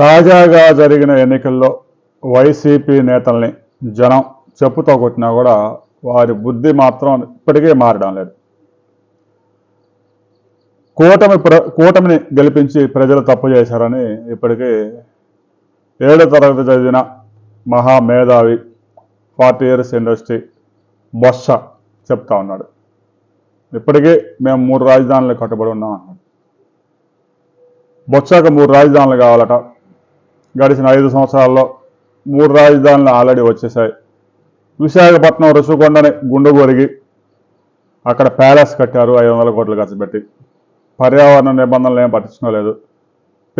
తాజాగా జరిగిన ఎన్నికల్లో వైసీపీ నేతల్ని జనం చెప్పుతో కొట్టినా కూడా వారి బుద్ధి మాత్రం ఇప్పటికే మారడం లేదు. కూటమి ప్ర కూటమిని గెలిపించి ప్రజలు తప్పు చేశారని ఇప్పటికే ఏడో తరగతి చదివిన మహామేధావి ఫార్టీ ఇయర్స్ ఇండస్ట్రీ బొత్స చెప్తా ఉన్నాడు. ఇప్పటికే మేము మూడు రాజధానులు కట్టుబడి ఉన్నాం అన్నాడు. బొత్సకు మూడు రాజధానులు కావాలట. గడిచిన ఐదు సంవత్సరాల్లో మూడు రాజధానులు ఆల్రెడీ వచ్చేసాయి విశాఖపట్నం రుషికొండని గుండు కొరిగి అక్కడ ప్యాలెస్ కట్టారు ఐదు వందల కోట్లు ఖర్చు పెట్టి. పర్యావరణ నిబంధనలు ఏం పట్టించుకోలేదు.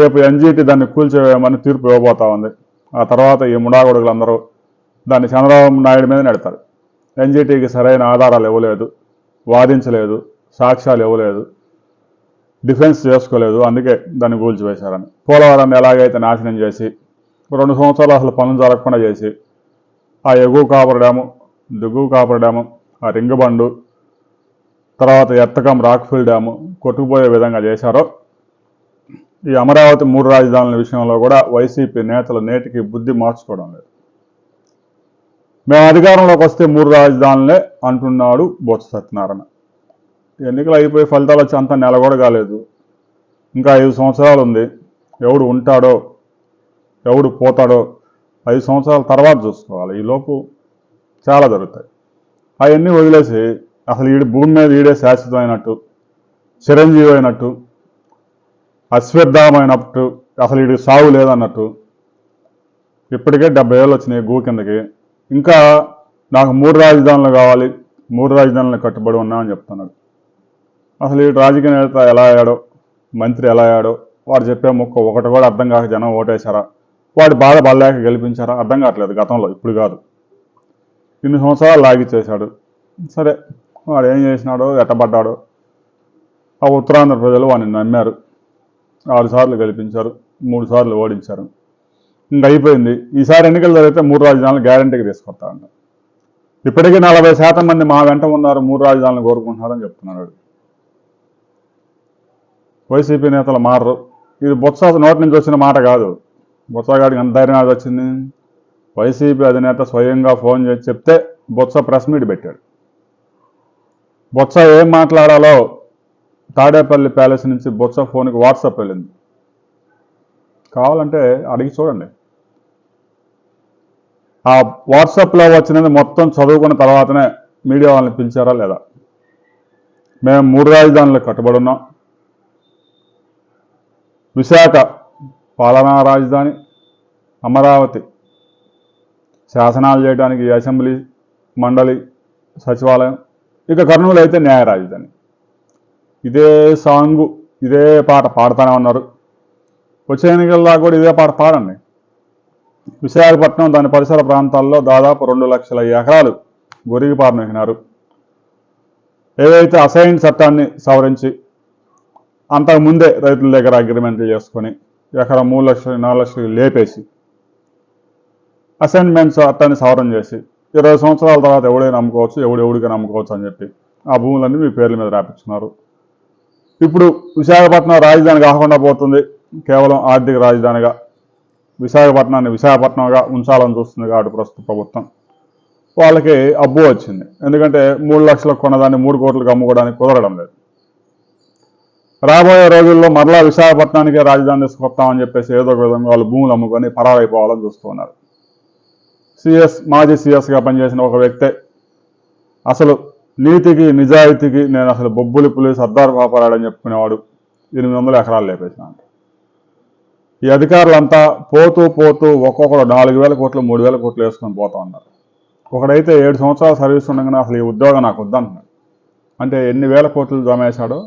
రేపు ఎన్జీటీ దాన్ని కూల్చివేయమని తీర్పు ఇవ్వబోతా ఉంది. ఆ తర్వాత ఈ ముడాగొడుగులందరూ దాన్ని చంద్రబాబు నాయుడు మీద నెడతారు ఎన్జీటీకి సరైన ఆధారాలు ఇవ్వలేదు వాదించలేదు సాక్ష్యాలు ఇవ్వలేదు. డిఫెన్స్ చేసుకోలేదు అందుకే దాన్ని కూల్చివేశారని పోలవరాన్ని ఎలాగైతే నాశనం చేసి రెండు సంవత్సరాలు అసలు పనులు జరగకుండా చేసి ఆ ఎగువ కాపర్ డ్యాము దిగువ కాపర్ డ్యాము ఆ రింగబండు తర్వాత ఎత్తకం రాక్ఫిల్ డ్యాము కొట్టుకుపోయే విధంగా చేశారో ఈ అమరావతి మూడు రాజధానుల విషయంలో కూడా వైసీపీ నేతలు నేటికి బుద్ధి మార్చుకోవడం లేదు. మేము అధికారంలోకి వస్తే మూడు రాజధానులే అంటున్నాడు బొత్స సత్యనారాయణ. ఎన్నికలు అయిపోయి ఫలితాలు వచ్చి అంత నెల కూడా కాలేదు. ఇంకా ఐదు సంవత్సరాలు ఉంది. ఎవడు ఉంటాడో ఎవడు పోతాడో ఐదు సంవత్సరాల తర్వాత చూసుకోవాలి. ఈలోపు చాలా జరుగుతాయి. అవన్నీ వదిలేసి అసలు ఈడు భూమి మీద ఈడే శాశ్వతమైనట్టు చిరంజీవి అయినట్టు అశ్వత్థమైనట్టు అసలు వీడికి సాగు లేదన్నట్టు ఇప్పటికే డెబ్బై ఏళ్ళు వచ్చినాయి గూ కిందకి. ఇంకా నాకు మూడు రాజధానులు కావాలి మూడు రాజధానులు కట్టుబడి ఉన్నామని చెప్తున్నాడు. అసలు ఈ రాజకీయ నేత ఎలా అయ్యాడో మంత్రి ఎలా అయ్యాడో వాడు చెప్పే మొక్క ఒకటి కూడా అర్థం కాక జనం ఓటేశారా వాడి బాధ బలలేక గెలిపించారా అర్థం కావట్లేదు గతంలో ఇప్పుడు కాదు. ఇన్ని సంవత్సరాలు లాగిచ్చేశాడు సరే వాడు ఏం చేసినాడో ఎట్టబడ్డాడో ఆ ఉత్తరాంధ్ర ప్రజలు వాడిని నమ్మారు. ఆరు సార్లు గెలిపించారు మూడు సార్లు ఓడించారు. ఇంక అయిపోయింది. ఈసారి ఎన్నికలు జరిగితే మూడు రాజధానులు గ్యారంటీకి తీసుకొస్తా అంట ఇప్పటికీ నలభై శాతం మంది మా వెంట ఉన్నారు మూడు రాజధానులు కోరుకుంటున్నారని చెప్తున్నాడు వైసీపీ నేతలు మారరు. ఇది బొత్స నోటి నుంచి వచ్చిన మాట కాదు. బొత్సగాడికి అంత ధైర్యం అది వచ్చింది? వైసీపీ అధినేత స్వయంగా ఫోన్ చేసి చెప్తే బొత్స ప్రెస్ మీట్ పెట్టాడు. బొత్స ఏం మాట్లాడాలో తాడేపల్లి ప్యాలెస్ నుంచి బొత్స ఫోన్కి వాట్సాప్ వెళ్ళింది. కావాలంటే అడిగి చూడండి. ఆ వాట్సాప్లో వచ్చినది మొత్తం చదువుకున్న తర్వాతనే మీడియా వాళ్ళని పిలిచారా లేదా? మేము మూడు రాజధానులకు కట్టుబడి ఉన్నాం. విశాఖ పాలనా రాజధాని అమరావతి. శాసనాలు చేయడానికి అసెంబ్లీ మండలి సచివాలయం ఇక కర్నూలు అయితే న్యాయ రాజధాని. ఇదే సాంగు ఇదే పాట పాడుతూనే ఉన్నారు. వచ్చే ఎన్నికల్లో కూడా ఇదే పాట పాడండి. విశాఖపట్నం దాని పరిసర ప్రాంతాల్లో దాదాపు రెండు లక్షల ఎకరాలు గొరిగి పారనెక్కినారు ఏదైతే అసైన్ చట్టాన్ని సవరించి అంతకుముందే రైతుల దగ్గర అగ్రిమెంట్లు చేసుకొని ఎకరం మూడు లక్షలు నాలుగు లక్షలు లేపేసి అసైన్మెంట్స్ అట్టాన్ని సవరం చేసి ఇరవై సంవత్సరాల తర్వాత ఎవడైనా నమ్ముకోవచ్చు ఎవడు ఎవడికి నమ్ముకోవచ్చు అని చెప్పి ఆ భూములన్నీ మీ పేర్ల మీద రాపించున్నారు ఇప్పుడు విశాఖపట్నం రాజధాని కాకుండా పోతుంది. కేవలం ఆర్థిక రాజధానిగా విశాఖపట్నాన్ని విశాఖపట్నంగా ఉంచాలని చూస్తుంది కాబట్టి ప్రస్తుత ప్రభుత్వం. వాళ్ళకి అబ్బు వచ్చింది. ఎందుకంటే మూడు లక్షలకు కొన్నదాన్ని మూడు కోట్లకు అమ్ముకోవడానికి కుదరడం లేదు. రాబోయే రోజుల్లో మరలా విశాఖపట్నానికే రాజధాని తీసుకొస్తామని చెప్పేసి ఏదో ఒక విధంగా వాళ్ళు భూములు అమ్ముకొని పరారైపోవాలని చూస్తున్నారు సిఎస్ మాజీ సిఎస్గా పనిచేసిన ఒక వ్యక్తే అసలు నీతికి నిజాయితీకి నేను అసలు బొబ్బులి పులి సర్దార్ పాపరాడని చెప్పుకునేవాడు ఎనిమిది వందల ఎకరాలు లేపేసిన ఈ అధికారులంతా పోతూ పోతూ ఒక్కొక్కరు నాలుగు వేల కోట్లు మూడు వేల కోట్లు వేసుకొని పోతా ఉన్నారు. ఒకడైతే ఏడు సంవత్సరాల సర్వీస్ ఉండగానే అసలు ఈ ఉద్యోగం నాకు వద్దంటున్నాడు. అంటే ఎన్ని వేల కోట్లు జమ వేశాడో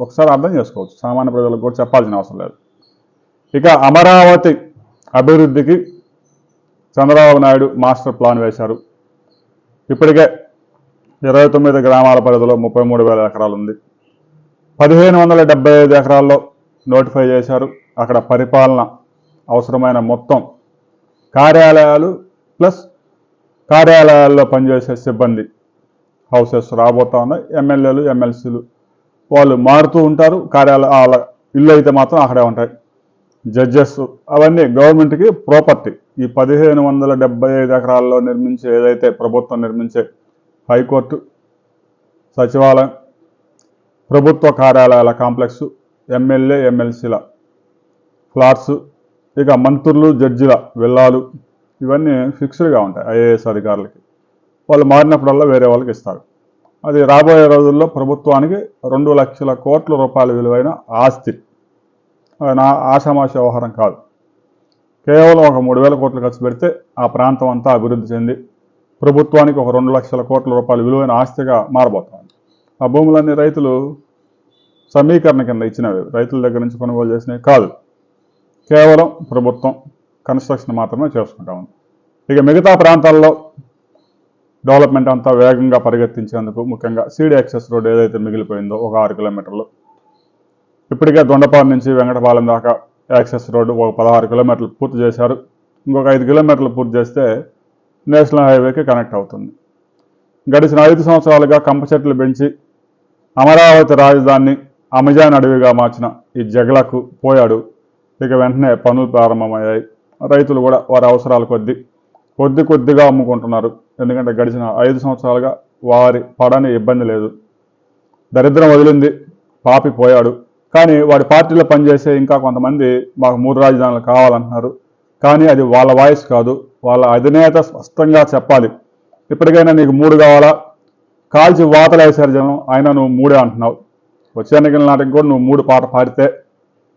ఒకసారి అర్థం చేసుకోవచ్చు. సామాన్య ప్రజలకు కూడా చెప్పాల్సిన అవసరం లేదు. ఇక అమరావతి అభివృద్ధికి చంద్రబాబు నాయుడు మాస్టర్ ప్లాన్ వేశారు. ఇప్పటికే ఇరవై తొమ్మిది గ్రామాల పరిధిలో ముప్పై మూడు వేల ఎకరాలు ఉంది. పదిహేను వందల డెబ్బై ఐదు ఎకరాల్లో నోటిఫై చేశారు. అక్కడ పరిపాలన అవసరమైన మొత్తం కార్యాలయాలు ప్లస్ కార్యాలయాల్లో పనిచేసే సిబ్బంది హౌసెస్ రాబోతా ఉన్నాయి. ఎమ్మెల్యేలు ఎమ్మెల్సీలు వాళ్ళు మారుతూ ఉంటారు కార్యాలయ వాళ్ళ ఇల్లు అయితే మాత్రం అక్కడే ఉంటాయి. జడ్జెస్ అవన్నీ గవర్నమెంట్కి ప్రాపర్టీ ఈ పదిహేను వందల డెబ్బై ఐదు ఎకరాల్లో నిర్మించే ఏదైతే ప్రభుత్వం నిర్మించే హైకోర్టు సచివాలయం ప్రభుత్వ కార్యాలయాల కాంప్లెక్స్ ఎమ్మెల్యే ఎమ్మెల్సీల ఫ్లాట్స్ ఇక మంత్రులు జడ్జిల విల్లాలు ఇవన్నీ ఫిక్స్డ్గా ఉంటాయి ఐఏఎస్ అధికారులకి. వాళ్ళు మారినప్పుడల్లా వేరే వాళ్ళకి ఇస్తారు. అది రాబోయే రోజుల్లో ప్రభుత్వానికి రెండు లక్షల కోట్ల రూపాయల విలువైన ఆస్తి. నా ఆషామాష వ్యవహారం కాదు. కేవలం ఒక మూడు వేల కోట్లు ఖర్చు పెడితే ఆ ప్రాంతం అంతా అభివృద్ధి చెంది ప్రభుత్వానికి ఒక రెండు లక్షల కోట్ల రూపాయల విలువైన ఆస్తిగా మారబోతోంది. ఆ భూములన్నీ రైతులు సమీకరణ కింద ఇచ్చినవి. రైతుల దగ్గర నుంచి కొనుగోలు చేసినవి కాదు. కేవలం ప్రభుత్వం కన్స్ట్రక్షన్ మాత్రమే చేసుకుంటా ఉంది. ఇక మిగతా ప్రాంతాల్లో డెవలప్మెంట్ అంతా వేగంగా పరిగెత్తించేందుకు ముఖ్యంగా సీడీ యాక్సెస్ రోడ్ ఏదైతే మిగిలిపోయిందో ఒక ఆరు కిలోమీటర్లు. ఇప్పటికే దొండపాడు నుంచి వెంకటపాలెం దాకా యాక్సెస్ రోడ్డు ఒక పదహారు కిలోమీటర్లు పూర్తి చేశారు. ఇంకొక ఐదు కిలోమీటర్లు పూర్తి చేస్తే నేషనల్ హైవేకి కనెక్ట్ అవుతుంది. గడిచిన ఐదు సంవత్సరాలుగా కంప చెట్లు పెంచి అమరావతి రాజధానిని అమెజాన్ అడవిగా మార్చిన ఈ జగలకు పోయాడు. ఇక వెంటనే పనులు ప్రారంభమయ్యాయి. రైతులు కూడా వారి అవసరాల కొద్దీ కొద్ది కొద్దిగా అమ్ముకుంటున్నారు. ఎందుకంటే గడిచిన ఐదు సంవత్సరాలుగా వారి పడని ఇబ్బంది లేదు. దరిద్రం వదిలింది పాపి పోయాడు కానీ వాడి పార్టీలో పనిచేసే ఇంకా కొంతమంది మాకు మూడు రాజధానులు కావాలంటున్నారు. కానీ అది వాళ్ళ వాయిస్ కాదు వాళ్ళ అధినేత స్పష్టంగా చెప్పాలి. ఇప్పటికైనా నీకు మూడు కావాలా? కాల్చి వాతలేసారు జనం అయినా నువ్వు మూడే అంటున్నావు. వచ్చే ఎన్నికల నాటికి కూడా నువ్వు మూడు పాట పాడితే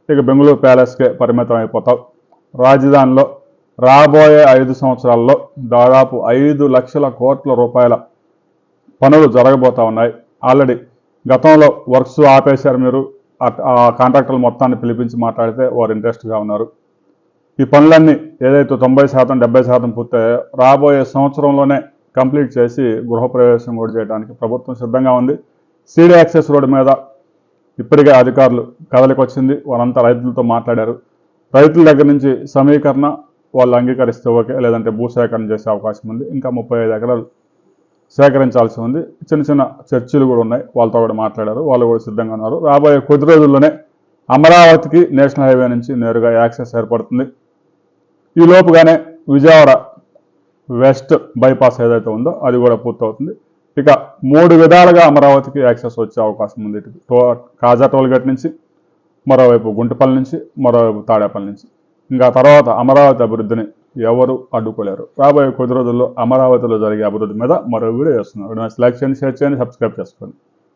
ఇక బెంగళూరు ప్యాలెస్కే పరిమితం అయిపోతావు. రాజధానిలో రాబోయే ఐదు సంవత్సరాల్లో దాదాపు ఐదు లక్షల కోట్ల రూపాయల పనులు జరగబోతా ఉన్నాయి. ఆల్రెడీ గతంలో వర్క్స్ ఆపేశారు మీరు. ఆ- ఆ కాంట్రాక్టర్లు మొత్తాన్ని పిలిపించి మాట్లాడితే వారు ఇంట్రెస్ట్గా ఉన్నారు. ఈ పనులన్నీ ఏదైతే తొంభై శాతం డెబ్బై శాతం పూర్తయ్యో రాబోయే సంవత్సరంలోనే కంప్లీట్ చేసి గృహప్రవేశం కూడా చేయడానికి ప్రభుత్వం సిద్ధంగా ఉంది. సీడీ యాక్సెస్ రోడ్డు మీద ఇప్పటికే అధికారులు కదలికి వచ్చింది వారంతా రైతులతో మాట్లాడారు. రైతుల దగ్గర నుంచి సమీకరణ వాళ్ళు అంగీకరిస్తే ఓకే లేదంటే భూసేకరణ చేసే అవకాశం ఉంది. ఇంకా ముప్పై ఐదు ఎకరాలు సేకరించాల్సి ఉంది. చిన్న చిన్న చర్చలు కూడా ఉన్నాయి. వాళ్ళతో కూడా మాట్లాడారు. వాళ్ళు కూడా సిద్ధంగా ఉన్నారు. రాబోయే కొద్ది రోజుల్లోనే అమరావతికి నేషనల్ హైవే నుంచి నేరుగా యాక్సెస్ ఏర్పడుతుంది. ఈ లోపుగానే విజయవాడ వెస్ట్ బైపాస్ ఏదైతే ఉందో అది కూడా పూర్తవుతుంది. ఇక మూడు విధాలుగా అమరావతికి యాక్సెస్ వచ్చే అవకాశం ఉంది. ఇటు టో- కాజా టోల్గేట్ నుంచి మరోవైపు గుంటపల్లి నుంచి మరోవైపు తాడేపల్లి నుంచి. ఇంకా తర్వాత అమరావతి అభివృద్ధిని ఎవరు అడ్డుకోలేరు. రాబోయే కొద్ది రోజుల్లో అమరావతిలో జరిగే అభివృద్ధి మీద మరో వీడియో చేస్తున్నాం లైక్ చేయండి షేర్ చేయండి సబ్స్క్రైబ్ చేసుకోండి.